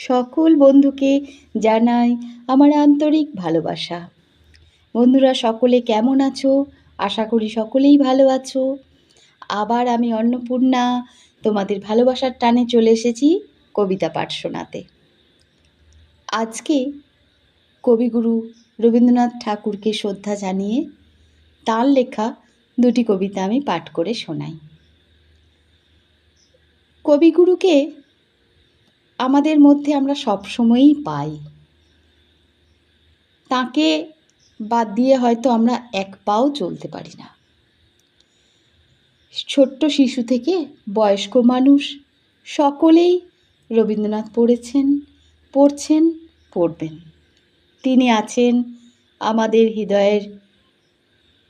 সকল বন্ধুকে জানাই আমার আন্তরিক ভালোবাসা। বন্ধুরা, সকলে কেমন আছো? আশা করি সকলেই ভালো আছো। আবার আমি অন্নপূর্ণা, তোমাদের ভালোবাসার টানে চলে এসেছি কবিতা পাঠ শোনাতে। আজকে কবিগুরু রবীন্দ্রনাথ ঠাকুরকে শ্রদ্ধা জানিয়ে তার লেখা দুটি কবিতা আমি পাঠ করে শোনাই। কবিগুরুকে আমাদের মধ্যে আমরা সবসময়ই পাই। তাকে বাদ দিয়ে হয়তো আমরা এক পাও চলতে পারি না। ছোট্ট শিশু থেকে বয়স্ক মানুষ সকলেই রবীন্দ্রনাথ পড়েছেন, পড়ছেন, পড়বেন। তিনি আছেন আমাদের হৃদয়ের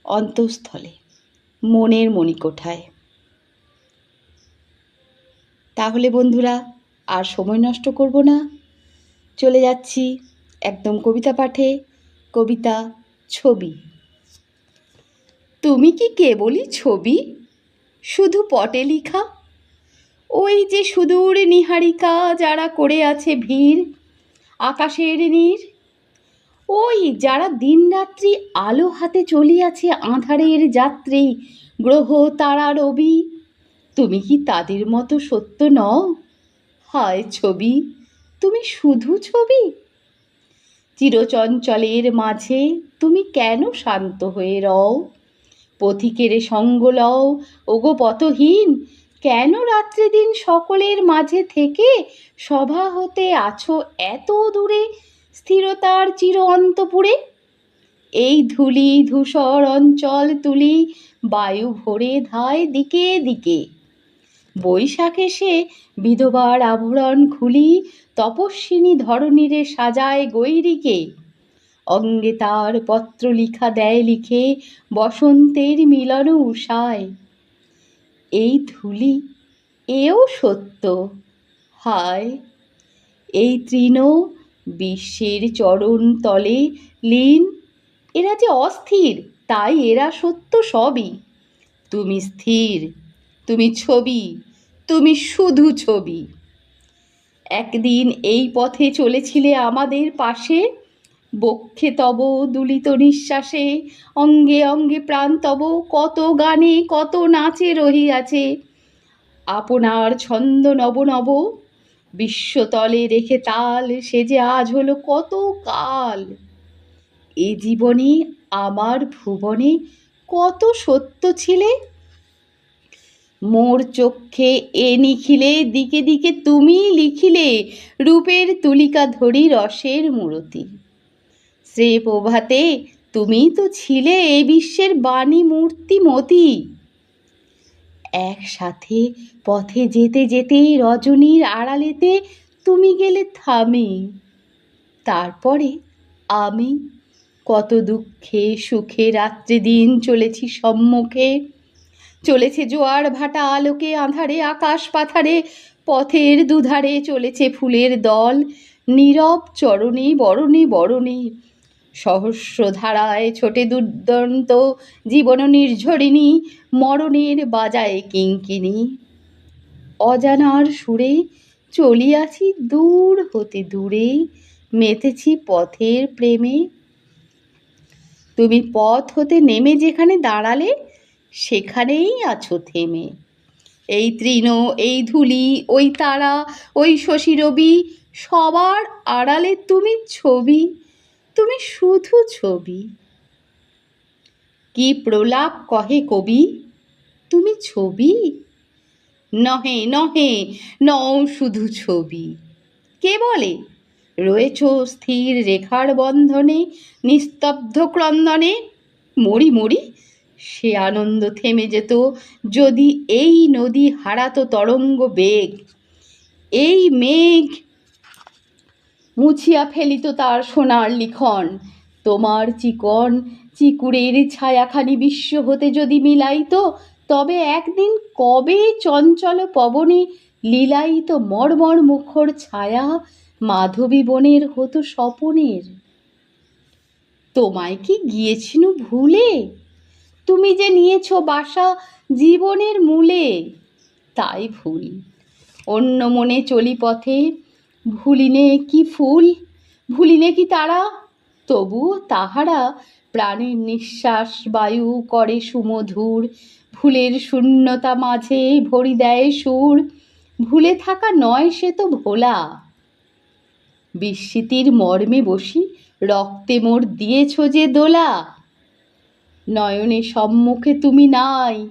অন্তঃস্থলে, মনের মণিকোঠায়। তাহলে বন্ধুরা আর সময় নষ্ট করব না। চলে যাচ্ছি একদম কবিতা পাঠে, কবিতা ছবি। তুমি কি কেবলই ছবি? শুধু পটে লিখা? ওই যে সুদূর নিহারিকা যারা করে আছে ভিড়, আকাশের নীর। ওই যারা দিনরাত্রি আলো হাতে চলিয়াছে আঁধারের যাত্রী, গ্রহ, তারা, রবি। তুমি কি তাদের মতো সত্য নও? হায় ছবি? তুমি শুধু ছবি? চিরচঞ্চলের মাঝে তুমি কেন শান্ত হয়ে রও? পথিকের সঙ্গ লও, ওগো পথহীন। কেন রাত্রি দিন সকলের মাঝে থেকে সভা হতে আছো এত দূরে, স্থিরতার চির অন্তপুরে? এই ধুলি ধূসর অঞ্চল তুলি বায়ু ভরে ধায় দিকে দিকে। বৈশাখ এসে বিধবার আভরণ খুলি, তপস্বিনী ধরণীরে সাজায় গৈরিকে। অঙ্গে তার পত্র লিখা দেয় লিখে, বসন্তের মিলন উষায় এই ধুলি, এও সত্য, হায়! এই তৃণ বিশ্বের চরণ তলে, লীন, এরা যে অস্থির, তাই এরা সত্য সবই। তুমি স্থির, তুমি ছবি তুমি শুধু ছবি। একদিন এই পথে চলেছিলে আমাদের পাশে। বক্ষে তব দুলিত নিঃশ্বাসে, অঙ্গে অঙ্গে প্রাণ তব, কত গানে, কত নাচে রহিয়াছে। আপনার ছন্দ নব নব বিশ্বতলে রেখে তাল সে যে আজ হলো কত কাল। এ জীবনে, আমার ভুবনে কত সত্য ছিলে? মোর চক্ষে এ নিখিলে, দিকে দিকে তুমি লিখিলে রূপের তুলিকা ধরি রসের মূরতি। শ্রে প্রভাতে তুমি তো ছিলে এ বিশ্বের বাণী মূর্তিমতি একসাথে পথে যেতে যেতে রজনীর আড়ালেতে তুমি গেলে থামে। তারপরে আমি কত দুঃখে, সুখে রাত্রি দিন চলেছি সম্মুখে। চলেছে জোয়ার ভাটা আলোকে আঁধারে, আকাশ পাথারে, পথের দুধারে চলেছে ফুলের দল। নীরব চরণে, বরণে বরণে। সহস্র ধারায় ছোটে দুর্দন্ত জীবন নির্ঝরিণী, মরণের বাজায় কিঙ্কিনি অজানার সুরে চলিয়াছি দূর হতে দূরে, মেতেছি পথের প্রেমে। তুমি পথ হতে নেমে যেখানে দাঁড়ালে সেখানেই আছো থেমে। এই তৃণ, এই ধুলি, ওই তারা, ওই শশী রবি, সবার আড়ালে তুমি ছবি, তুমি শুধু ছবি। কি প্রলাপ কহে কবি, তুমি ছবি? নহে নহে, নও শুধু ছবি। কে বলে? রয়েছ স্থির রেখার বন্ধনে, নিস্তব্ধ ক্রন্দনে, মরি মরি সে আনন্দ থেমে যেত। যদি এই নদী হারাতো তরঙ্গ বেগ, এই মেঘ মুছিয়া ফেলিত তার সোনার লিখন, তোমার চিকন চিকুরের ছায়াখানি বিশ্ব হতে যদি মিলাইত, তবে একদিন কবে চঞ্চল পবনে লীলায়িত মর্মর মুখর ছায়া মাধবী বনের হতো স্বপনের? তোমায় কি গিয়েছিনু ভুলে? তুমি যে নিয়েছ বাসা জীবনের মূলে, তাই ভুল। অন্য মনে চলি পথে, ভুলিনে কি ফুল, ভুলিনে কি তারা? তবু তাহারা প্রাণের নিঃশ্বাস বায়ু করে সুমধুর ফুলের শূন্যতা মাঝে ভরি দেয় সুর, ভুলে থাকা নয় সে তো ভোলা। বিস্মৃতির মর্মে বসি, রক্তে মোর দিয়েছ যে দোলা। নয়নে সম্মুখে তুমি নাই,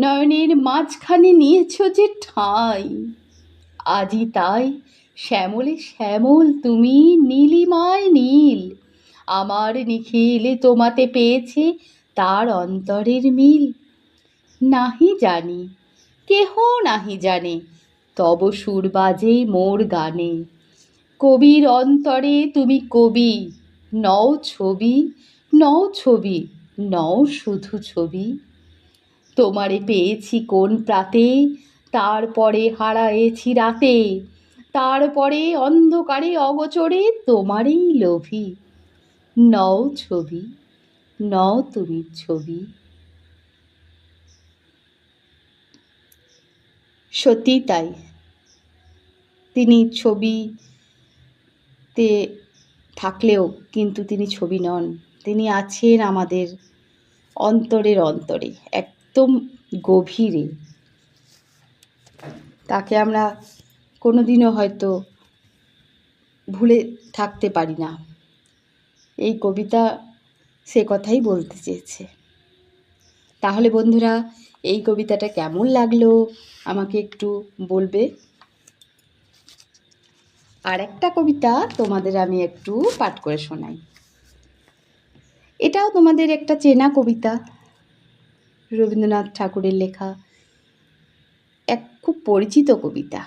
নয়নের মাঝখানে নিয়েছ যে ঠাঁই। আজি তাই শ্যামলে শ্যামল, তুমি নীলিমায় নীল। আমার নিখিলে তোমাতে পেয়েছে তার অন্তরের মিল। নাহি জানি, কেহ নাহি জানে, তব সুর বাজে মোর গানে। কবির অন্তরে তুমি কবি, নও ছবি নও ছবি নও শুধু ছবি। তোমারে পেয়েছি কোন প্রাতে, তারপরে হারায়েছি রাতে, তারপরে অন্ধকারে অগোচরে তোমারই লোভী। নও ছবি, নও তুমি ছবি। সত্যিই তাই। তিনি ছবিতে থাকলেও কিন্তু তিনি ছবি নন। তিনি আছেন আমাদের অন্তরের অন্তরে, একদম গভীরে। তাকে আমরা কোনো দিনও হয়তো ভুলে থাকতে পারি না। এই কবিতা সে কথাই বলতে চেয়েছে। তাহলে বন্ধুরা, এই কবিতাটা কেমন লাগল? আমাকে একটু বলবে? আর একটা কবিতা তোমাদের আমি একটু পাঠ করে শোনাই। এটাও তোমাদের একটা চেনা কবিতা। রবীন্দ্রনাথ ঠাকুরের লেখা এক খুব পরিচিত কবিতা।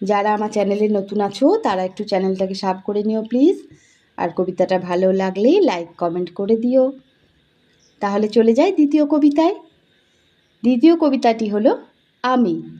যারা আমার চ্যানেলে নতুন আছো, তারা একটু চ্যানেলটাকে সাব করে নিও প্লিজ। আর কবিতাটা ভালো লাগলে লাইক, কমেন্ট করে দিও। তাহলে চলে যাই দ্বিতীয় কবিতায়। দ্বিতীয় কবিতাটি হলো, আমি।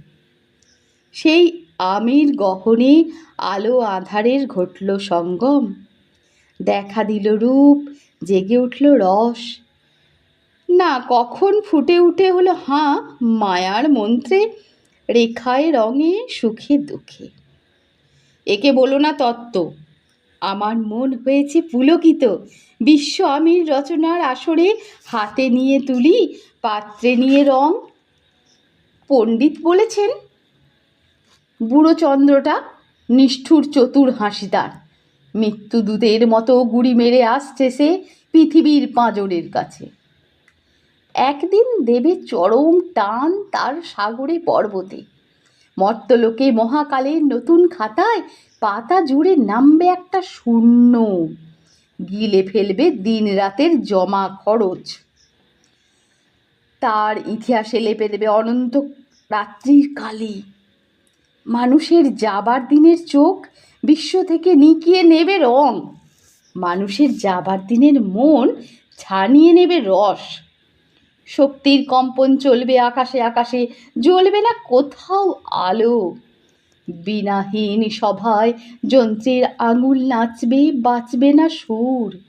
সেই আমির গহনে আলো আধারের ঘটল সঙ্গম। দেখা দিল রূপ, জেগে উঠল রস। না, কখন ফুটে উঠে হলো হাঁ, মায়ার মন্ত্রে, রেখায় রঙে সুখে দুঃখে। একে বলো না তত্ত্ব, আমার মন হয়েছে পুলকিত। বিশ্ব আমির রচনার আসরে হাতে নিয়ে তুলি, পাত্রে নিয়ে রং। পণ্ডিত বলেছেন বুড়ো চন্দ্রটা নিষ্ঠুর চতুর হাসিদার। মৃত্যুদূতের মতো গুড়ি মেরে আসছে সে পৃথিবীর পাঁজরের কাছে। একদিন দেবে চরম টান তার সাগরে পর্বতে। মর্তলোকে মহাকালের নতুন খাতায় পাতা জুড়ে নামবে একটা শূন্য। গিলে ফেলবে দিন রাতের জমা খরচ। তার ইতিহাসে লেপে দেবে অনন্ত রাত্রির কালি। মানুষের যাবার দিনের চোখ বিশ্ব থেকে নিকিয়ে নেবে রং। মানুষের যাবার দিনের মন ছানিয়ে নেবে রস। শক্তির কম্পন চলবে আকাশে আকাশে, জ্বলবে না কোথাও আলো। বিনাহীন সভায় যন্ত্রের আঙুল নাচবে, বাঁচবে না সুর।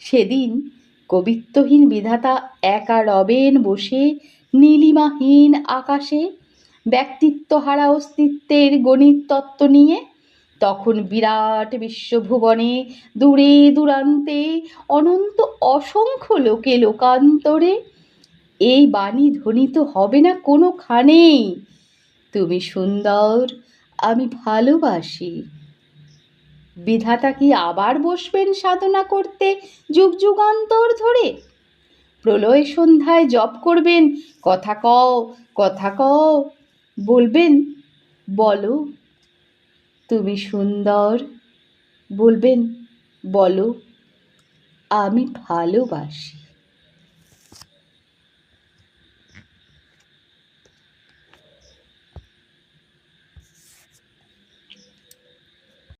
সেদিন কবিত্বহীন বিধাতা একা রবেন বসে, নীলিমাহীন আকাশে ব্যক্তিত্বহারা অস্তিত্বের গণিত তত্ত্ব নিয়ে, তখন বিরাট বিশ্বভুবনে দূরে দূরান্তে অনন্ত অসংখ্য লোকে লোকান্তরে, এই বাণী ধ্বনিত হবে না কোনোখানেই তুমি সুন্দর, আমি ভালোবাসি। বিধাতা কি আবার বসবেন সাধনা করতে যুগ যুগান্তর ধরে? প্রলয় সন্ধ্যায় জপ করবেন, কথা কও কথা কও বলবেন? বলো। তুমি সুন্দর। বলবেন বলো। আমি ভালোবাসি।